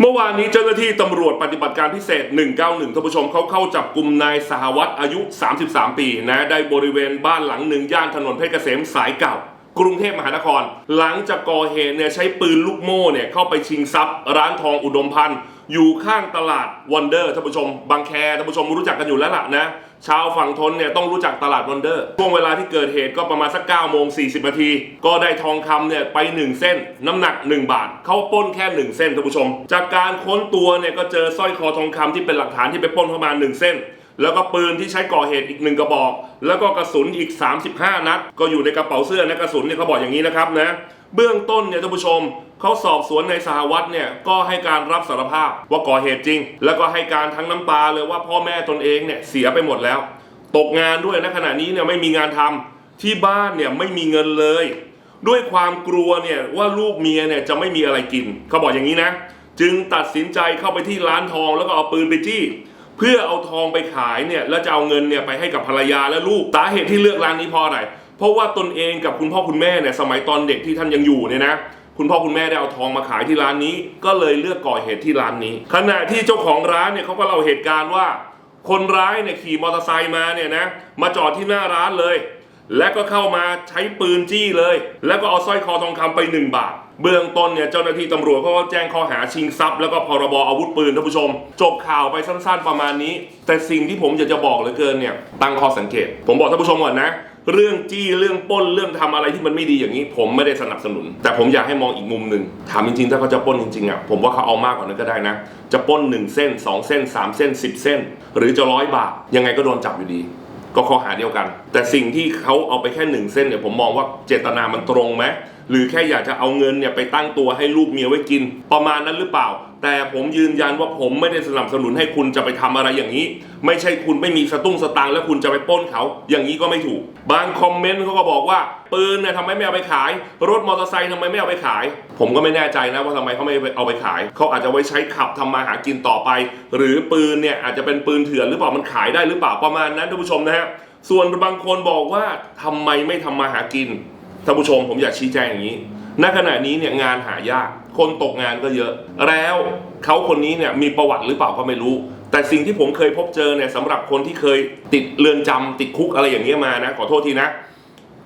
เมื่อวานนี้เจ้าหน้าที่ตำรวจปฏิบัติการพิเศษ 191ท่านผู้ชมเขาเข้าจับกลุ่มนายสหวัตรอายุ 33 ปีนะได้บริเวณบ้านหลังหนึ่งย่านถนนเพชรเกษมสายเก่า กรุงเทพมหานคร หลังจากก่อเหตุเนี่ยใช้ปืนลูกโม่เนี่ยเข้าไปชิงทรัพย์ ร้านทองอุดมพันธ์ อยู่ข้างตลาดวันเดอร์ท่านผู้ชม บางแคท่านผู้ชมรู้จักกันอยู่แล้วล่ะนะชาวฝั่งทนเนี่ยต้องรู้จักตลาดวันเดอร์ช่วงเวลาที่เกิดเหตุก็ประมาณสัก9โมง40นาที ก็ได้ทองคำเนี่ยไป 1 เส้น น้ำหนัก 1 บาท เขาป้นแค่ 1 เส้นท่านผู้ชม จากการค้นตัวเนี่ยก็เจอสร้อยคอทองคำที่เป็นหลักฐานที่ไปป้นเข้ามา 1 เส้นแล้วก็ปืนที่ใช้ก่อเหตุอีกหนึ่งกระบอก แล้วก็กระสุนอีก 35 นัด ก็อยู่ในกระเป๋าเสื้อนะกระสุนเนี่ยเขาบอกอย่างนี้นะครับนะ เบื้องต้นเนี่ยท่านผู้ชมเขาสอบสวนในสหวัตรเนี่ยก็ให้การรับสารภาพว่าก่อเหตุจริง แล้วก็ให้การทั้งน้ำตาเลยว่าพ่อแม่ตนเองเนี่ยเสียไปหมดแล้ว ตกงานด้วยนะขณะนี้เนี่ยไม่มีงานทำที่บ้านเนี่ยไม่มีเงินเลย ด้วยความกลัวเนี่ยว่าลูกเมียเนี่ยจะไม่มีอะไรกินเขาบอกอย่างนี้นะ จึงตัดสินใจเข้าไปที่ร้านทองแล้วก็เอาปืนไปจี้เพื่อเอาทองไปขายเนี่ยแล้วจะเอาเงินเนี่ยไปให้กับภรรยาและลูกสาเหตุที่เลือกร้านนี้เพราะอะไร เพราะว่าตนเองกับคุณพ่อคุณแม่เนี่ยสมัยตอนเด็กที่ท่านยังอยู่เนี่ยนะคุณพ่อคุณแม่ได้เอาทองมาขายที่ร้านนี้ ก็เลยเลือกก่อเหตุที่ร้านนี้ ขณะที่เจ้าของร้านเนี่ยเขาก็เล่าเหตุการณ์ว่า คนร้ายเนี่ยขี่มอเตอร์ไซค์มาเนี่ยนะมาจอดที่หน้าร้านเลย และก็เข้ามาใช้ปืนจี้เลย แล้วก็เอาสร้อยคอทองคำไป 1 บาท เบื้องต้นเนี่ยเจ้าหน้าที่ตำรวจเขาก็แจ้งข้อหาชิงทรัพย์แล้วก็พรบอาวุธปืนท่านผู้ชม จบข่าวไปสั้น ๆประมาณนี้ แต่สิ่งที่ผมอยากจะบอกเหลือเกินเนี่ยตั้งข้อสังเกต ผมบอกท่านผู้ชมก่อนนะ เรื่องจี้เรื่องปล้นเรื่องทำอะไรที่มันไม่ดีอย่างนี้ ผมไม่ได้สนับสนุน แต่ผมอยากให้มองอีกมุมหนึ่งถามจริงๆ ถ้าเขาจะปล้นจริงๆอะผมว่าเขาเอามากกว่านั้นก็ได้นะ จะปล้นหนึ่งเส้นสองเส้นสามเส้นสิบเส้น หรือจะร้อยบาทยังไงก็โดนจับอยู่ดี ก็ข้อหาเดียวกัน แต่สิ่งที่เขาเอาไปแค่หนึ่งเส้นเนี่ยผมมองว่าเจตนามันตรงไหมหรือแค่อยากจะเอาเงินเนี่ยไปตั้งตัวให้ลูกเมียไว้กิน ประมาณนั้นหรือเปล่า แต่ผมยืนยันว่าผมไม่ได้สนับสนุนให้คุณจะไปทำอะไรอย่างนี้ ไม่ใช่คุณไม่มีสตุ้งสตางค์แล้วคุณจะไปป้นเขา อย่างนี้ก็ไม่ถูก บางคอมเมนต์เขาก็บอกว่าปืนเนี่ยทำไมไม่เอาไปขาย รถมอเตอร์ไซค์ทำไมไม่เอาไปขาย ผมก็ไม่แน่ใจนะว่าทำไมเขาไม่เอาไปขาย เขาอาจจะไว้ใช้ขับทำมาหากินต่อไป หรือปืนเนี่ยอาจจะเป็นปืนเถื่อนหรือเปล่ามันขายได้หรือเปล่าประมาณนั้นท่านผู้ชมนะฮะส่วนบางคนบอกว่าทำไมไม่ทำมาหากินท่านผู้ชมผมอยากชี้แจงอย่างนี้ณขณะนี้เนี่ยงานหายาก คนตกงานก็เยอะ แล้วเขาคนนี้เนี่ยมีประวัติหรือเปล่าก็ไม่รู้ แต่สิ่งที่ผมเคยพบเจอเนี่ยสำหรับคนที่เคยติดเรือนจำติดคุกอะไรอย่างเงี้ยมานะขอโทษทีนะ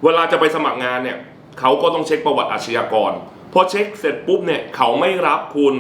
เวลาจะไปสมัครงานเนี่ยเขาก็ต้องเช็คประวัติอาชญากรพอเช็คเสร็จปุ๊บเนี่ยเขาไม่รับคุณ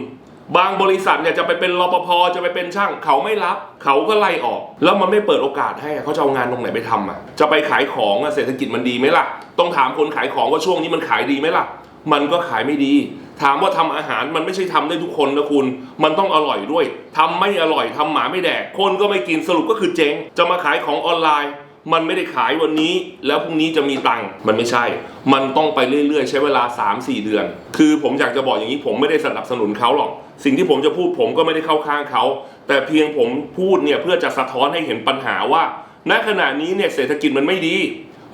บางบริษัทเนี่ยจะไปเป็นรปภจะไปเป็นช่าง เขาไม่รับ เขาก็ไล่ออก แล้วมันไม่เปิดโอกาสให้เขาจะเอางานตรงไหนไปทำอะจะไปขายของอะเศรษฐกิจมันดีไหมล่ะ ต้องถามคนขายของว่าช่วงนี้มันขายดีไหมล่ะ มันก็ขายไม่ดี ถามว่าทำอาหารมันไม่ใช่ทำได้ทุกคนนะคุณ มันต้องอร่อยด้วยทำไม่อร่อยทำหมาไม่แดก คนก็ไม่กินสรุปก็คือเจ๊ง จะมาขายของออนไลน์ มันไม่ได้ขายวันนี้ แล้วพรุ่งนี้จะมีตังค์มันไม่ใช่ มันต้องไปเรื่อยๆ ใช้เวลา 3-4 เดือน คือผมอยากจะบอกอย่างนี้ผมไม่ได้สนับสนุนเขาหรอก สิ่งที่ผมจะพูดผมก็ไม่ได้เข้าข้างเขาแต่เพียงผมพูดเนี่ยเพื่อจะสะท้อนให้เห็นปัญหาว่าณขณะนี้เนี่ยเศรษฐกิจมันไม่ดี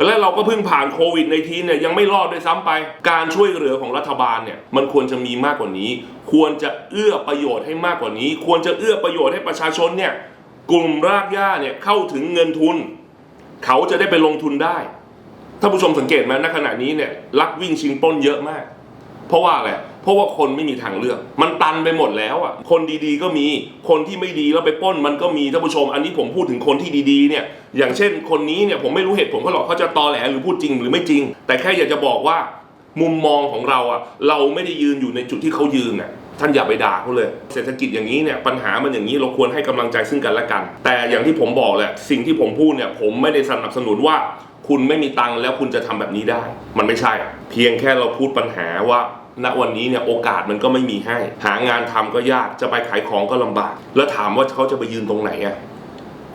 และเราก็เพิ่งผ่านโควิดในทีเนี่ยยังไม่รอดด้วยซ้ำไป การช่วยเหลือของรัฐบาลเนี่ยมันควรจะมีมากกว่านี้ ควรจะเอื้อประโยชน์ให้มากกว่านี้ ควรจะเอื้อประโยชน์ให้ประชาชนเนี่ยกลุ่มรากหญ้าเนี่ยเข้าถึงเงินทุน เขาจะได้ไปลงทุนได้ถ้าผู้ชมสังเกตไหมณขณะนี้เนี่ยลักวิ่งชิงปล้นเยอะมาก เพราะว่าอะไรเพราะว่าคนไม่มีทางเลือก มันตันไปหมดแล้วอะคนดีๆก็มีคนที่ไม่ดีแล้วไปป้นมันก็มีท่านผู้ชม อันนี้ผมพูดถึงคนที่ดีๆเนี่ยอย่างเช่น คนนี้เนี่ยผมไม่รู้เหตุผลเขาหรอกเขาจะตอแหลหรือพูดจริงหรือไม่จริง แต่แค่อยากจะบอกว่า มุมมองของเราอะเราไม่ได้ยืนอยู่ในจุดที่เขายืนอะท่านอย่าไปด่าเขาเลย เศรษฐกิจอย่างนี้เนี่ยปัญหามันอย่างนี้เราควรให้กำลังใจซึ่งกันและกัน แต่อย่างที่ผมบอกแหละสิ่งที่ผมพูดเนี่ยผมไม่ได้สนับสนุนว่า คุณไม่มีตังค์แล้วคุณจะทำแบบนี้ได้ มันไม่ใช่ เพียงแค่เราพูดปัญหาว่าณวันนี้เนี่ยโอกาสมันก็ไม่มีให้ หางานทำก็ยากจะไปขายของก็ลำบาก แล้วถามว่าเขาจะไปยืนตรงไหนอะ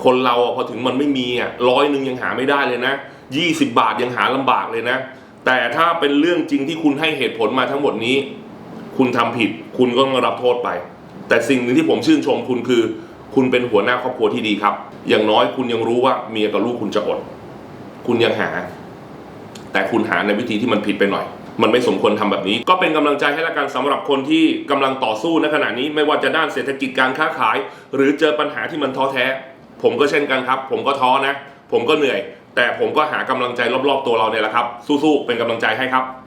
คนเราพอถึงมันไม่มีอะร้อยหนึ่งยังหาไม่ได้เลยนะยี่สิบบาทยังหาลำบากเลยนะ แต่ถ้าเป็นเรื่องจริงที่คุณให้เหตุผลมาทั้งหมดนี้ คุณทำผิด คุณก็ต้องรับโทษไป แต่สิ่งหนึ่งที่ผมชื่นชมคุณคือ คุณเป็นหัวหน้าครอบครัวที่ดีครับ อย่างน้อยคุณยังรู้ว่าเมียกับลูกคุณจะอด คุณยังหา แต่คุณหาในวิธีที่มันผิดไปหน่อย มันไม่สมควรทำแบบนี้ ก็เป็นกำลังใจให้ละกันสำหรับคนที่กำลังต่อสู้ในขณะนี้ไม่ว่าจะด้านเศรษฐกิจการค้าขาย หรือเจอปัญหาที่มันท้อแท้ ผมก็เช่นกันครับ ผมก็ท้อนะ ผมก็เหนื่อย แต่ผมก็หากำลังใจรอบๆตัวเราเนี่ยแหละครับ สู้ๆเป็นกำลังใจให้ครับ